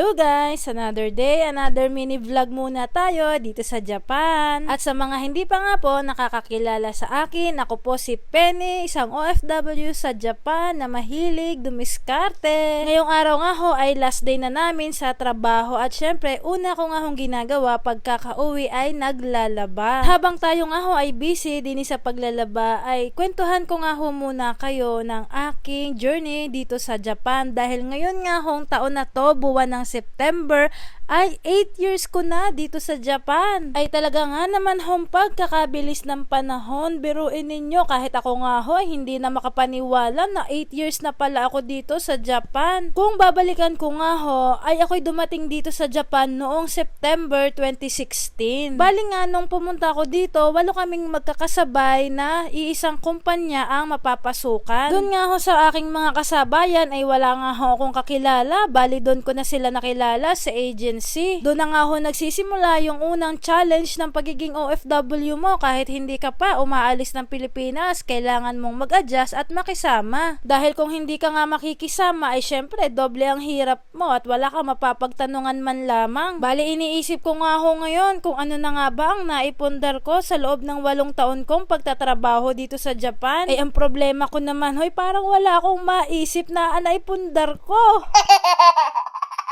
Hello guys! Another day, another mini vlog muna tayo dito sa Japan. At sa mga hindi pa nga po nakakakilala sa akin, ako po si Penny, isang OFW sa Japan na mahilig dumiskarte. Ngayong araw nga ho ay last day na namin sa trabaho at syempre una ko nga hong ginagawa pagkakauwi ay naglalaba. Habang tayo nga ho ay busy din sa paglalaba ay kwentuhan ko nga ho muna kayo ng aking journey dito sa Japan dahil ngayon nga hong taon na to, buwan ng September, ay 8 years ko na dito sa Japan. Ay talaga nga naman hong pagkakabilis ng panahon. Biruin ninyo kahit ako nga ho hindi na makapaniwala na 8 years na pala ako dito sa Japan. Kung babalikan ko nga ho ay ako'y dumating dito sa Japan noong September 2016. Bali nga nung pumunta ako dito, walo kaming magkakasabay na iisang kumpanya ang mapapasukan. Doon nga ho sa aking mga kasabayan ay wala nga ho akong kakilala. Bali doon ko na sila nakilala sa agency. Doon na nga ho nagsisimula yung unang challenge ng pagiging OFW mo kahit hindi ka pa umaalis ng Pilipinas, kailangan mong mag-adjust at makisama. Dahil kung hindi ka nga makikisama ay syempre doble ang hirap mo at wala ka mapapagtanungan man lamang. Bali iniisip ko nga ho ngayon kung ano na nga ba ang naipundar ko sa loob ng walong taon kong pagtatrabaho dito sa Japan. Ay ang problema ko naman hoy parang wala akong maisip na naipundar ko.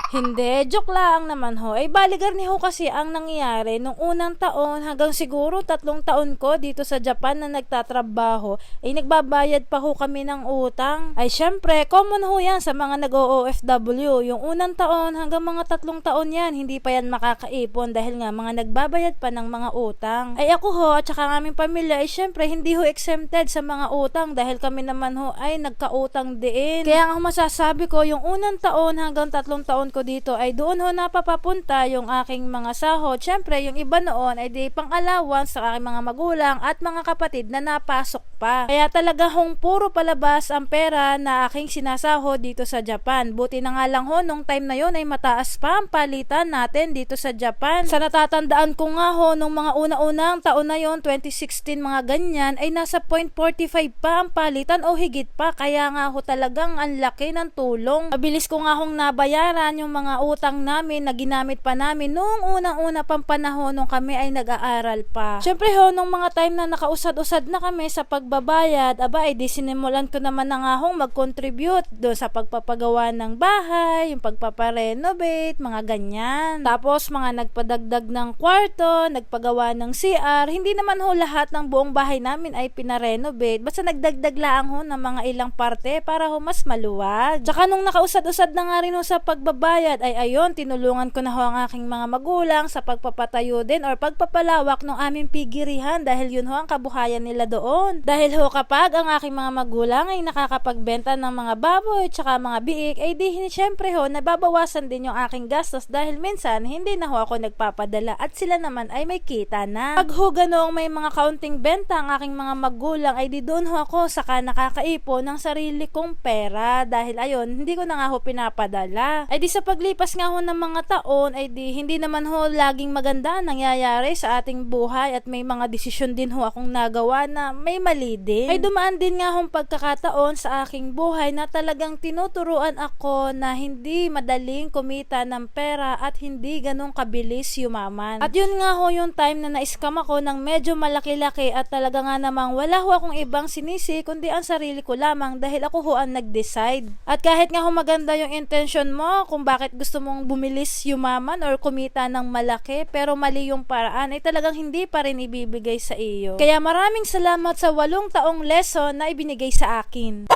Hindi, joke lang naman ho. Ay baligar ni ho kasi ang nangyayari nung unang taon hanggang siguro tatlong taon ko dito sa Japan na nagtatrabaho, ay nagbabayad pa ho kami ng utang. Ay syempre, common ho yan sa mga nag-OFW. Yung unang taon hanggang mga tatlong taon yan, hindi pa yan makakaipon dahil nga mga nagbabayad pa ng mga utang. Ay ako ho at saka ang aming pamilya ay syempre hindi ho exempted sa mga utang dahil kami naman ho ay nagkautang din. Kaya ho masasabi ko, yung unang taon hanggang tatlong taon ko dito ay doon ho napapapunta yung aking mga sahod. Syempre, yung iba noon ay di pang allowance sa aking mga magulang at mga kapatid na napasok pa. Kaya talaga hong puro palabas ang pera na aking sinasahod dito sa Japan. Buti na nga lang ho, nung time na yon ay mataas pa ang palitan natin dito sa Japan. Sa natatandaan ko nga ho, nung mga una-unang taon na yon 2016 mga ganyan, ay nasa 0.45 pa ang palitan o higit pa. Kaya nga ho talagang ang laki ng tulong. Mabilis ko nga hong nabayaran yung mga utang namin na ginamit pa namin nung unang-una pang panahon nung kami ay nag-aaral pa. Syempre ho, nung mga time na nakausad-usad na kami sa pagbabayad, aba ay di sinimulan ko naman na nga hong mag-contribute doon sa pagpapagawa ng bahay, yung pagpaparenovate, mga ganyan. Tapos mga nagpadagdag ng kwarto, nagpagawa ng CR, hindi naman ho lahat ng buong bahay namin ay pinarenovate. Basta nagdagdag lang ho ng mga ilang parte para ho mas maluwag. Tsaka nung nakausad-usad na nga rin ho sa pagbabayad, ay ayun, tinulungan ko na ho ang aking mga magulang sa pagpapatayo din or pagpapalawak ng aming pigirihan dahil yun ho ang kabuhayan nila doon. Dahil ho kapag ang aking mga magulang ay nakakapagbenta ng mga baboy tsaka mga biik, ay di syempre ho, nababawasan din yung aking gastos dahil minsan hindi na ho ako nagpapadala at sila naman ay may kita na. Pag ho ganoong may mga kaunting benta ang aking mga magulang ay di doon ho ako saka nakakaipo ng sarili kong pera dahil ayun, hindi ko na nga ho pinapadala. Ay di sa paglipas nga ho ng mga taon ay di hindi naman ho laging maganda ang nangyayari sa ating buhay at may mga desisyon din ho akong nagawa na may mali din. Ay dumaan din nga hong pagkakataon sa aking buhay na talagang tinuturuan ako na hindi madaling kumita ng pera at hindi ganong kabilis yumaman. At yun nga ho yung time na na-scam ako ng medyo malaki-laki at talaga nga namang wala ho akong ibang sinisi kundi ang sarili ko lamang dahil ako ho ang nag-decide. At kahit nga ho maganda yung intention mo kung bakit gusto mong bumilis yumaman or kumita ng malaki pero mali yung paraan ay talagang hindi pa rin ibibigay sa iyo. Kaya maraming salamat sa walong taong lesson na ibinigay sa akin.